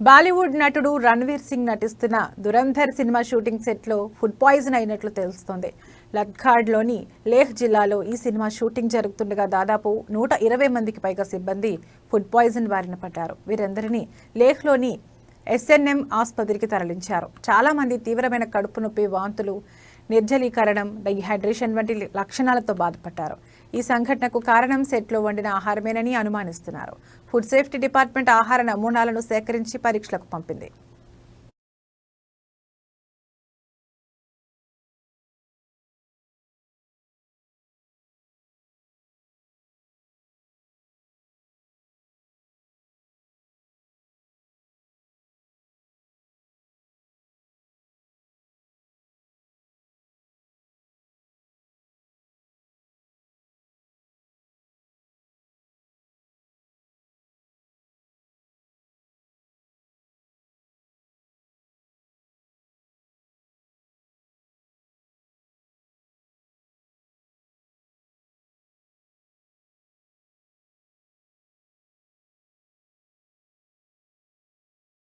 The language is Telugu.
బాలీవుడ్ నటుడు రణ్వీర్ సింగ్ నటిస్తున్న దురంధర్ సినిమా షూటింగ్ సెట్లో ఫుడ్ పాయిజన్ అయినట్లు తెలుస్తోంది. లద్ఖాడ్లోని లేహ్ జిల్లాలో ఈ సినిమా షూటింగ్ జరుగుతుండగా దాదాపు నూట ఇరవై మందికి పైగా సిబ్బంది ఫుడ్ పాయిజన్ బారిన పడ్డారు. వీరందరినీ లేహ్లోని ఎస్ఎన్ఎం ఆసుపత్రికి తరలించారు. చాలా మంది తీవ్రమైన కడుపు నొప్పి వాంతులు నిర్జలీకరణం డీహైడ్రేషన్ వంటి లక్షణాలతో బాధపడ్డారు. ఈ సంఘటనకు కారణం సెట్లో వండిన ఆహారమేనని అనుమానిస్తున్నారు. ఫుడ్ సేఫ్టీ డిపార్ట్మెంట్ ఆహార నమూనాలను సేకరించి పరీక్షలకు పంపింది.